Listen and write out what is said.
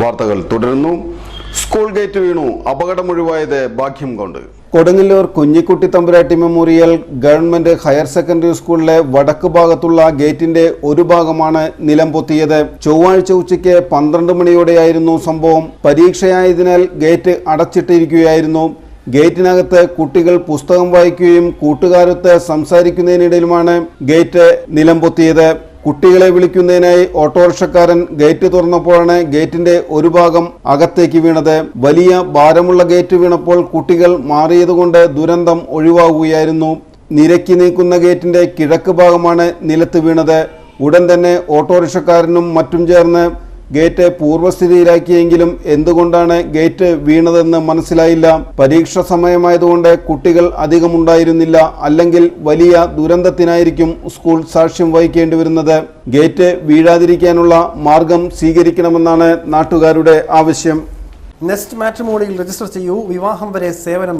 വാർത്തകൾ തുടരുന്നു. School gate വീണു. അപകടമൊഴിവായത് ഭാഗ്യം കൊണ്ട്. കൊടുങ്ങല്ലൂർ കുഞ്ഞിക്കുട്ടി തമ്പുരാട്ടി മെമ്മോറിയൽ ഗവൺമെന്റ് ഹയർ സെക്കൻഡറി സ്കൂളിലെ വടക്ക് ഭാഗത്തുള്ള ഗേറ്റിന്റെ ഒരു ഭാഗമാണ് നിലം പൊത്തിയത്. ചൊവ്വാഴ്ച ഉച്ചയ്ക്ക് പന്ത്രണ്ട് മണിയോടെയായിരുന്നു സംഭവം. പരീക്ഷയായതിനാൽ ഗേറ്റ് അടച്ചിട്ടിരിക്കുകയായിരുന്നു. ഗേറ്റിനകത്ത് കുട്ടികൾ പുസ്തകം വായിക്കുകയും കൂട്ടുകാരൊത്ത് സംസാരിക്കുന്നതിനിടയിലുമാണ് ഗേറ്റ് നിലം പൊത്തിയത്. കുട്ടികളെ വിളിക്കുന്നതിനായി ഓട്ടോറിക്ഷക്കാരൻ ഗേറ്റ് തുറന്നപ്പോഴാണ് ഗേറ്റിന്റെ ഒരു ഭാഗം അകത്തേക്ക് വീണത്. വലിയ ഭാരമുള്ള ഗേറ്റ് വീണപ്പോൾ കുട്ടികൾ മാറിയതുകൊണ്ട് ദുരന്തം ഒഴിവാകുകയായിരുന്നു. നിരക്കി നീക്കുന്ന ഗേറ്റിന്റെ കിഴക്ക് ഭാഗമാണ് നിലത്ത് വീണത്. ഉടൻ തന്നെ ഓട്ടോറിക്ഷക്കാരനും മറ്റും ചേർന്ന് ഗേറ്റ് പൂർവസ്ഥിതിയിലാക്കിയെങ്കിലും എന്തുകൊണ്ടാണ് ഗേറ്റ് വീണതെന്ന് മനസ്സിലായില്ല. പരീക്ഷ സമയമായതുകൊണ്ട് കുട്ടികൾ അധികമുണ്ടായിരുന്നില്ല. അല്ലെങ്കിൽ വലിയ ദുരന്തത്തിനായിരിക്കും സ്കൂൾ സാക്ഷ്യം വഹിക്കേണ്ടി വരുന്നത് ഗേറ്റ് വീഴാതിരിക്കാനുള്ള മാർഗം സ്വീകരിക്കണമെന്നാണ് നാട്ടുകാരുടെ ആവശ്യം. നെസ്റ്റ് മാട്രിമോണിയിൽ രജിസ്റ്റർ ചെയ്യൂ. വിവാഹം വരെ സേവനം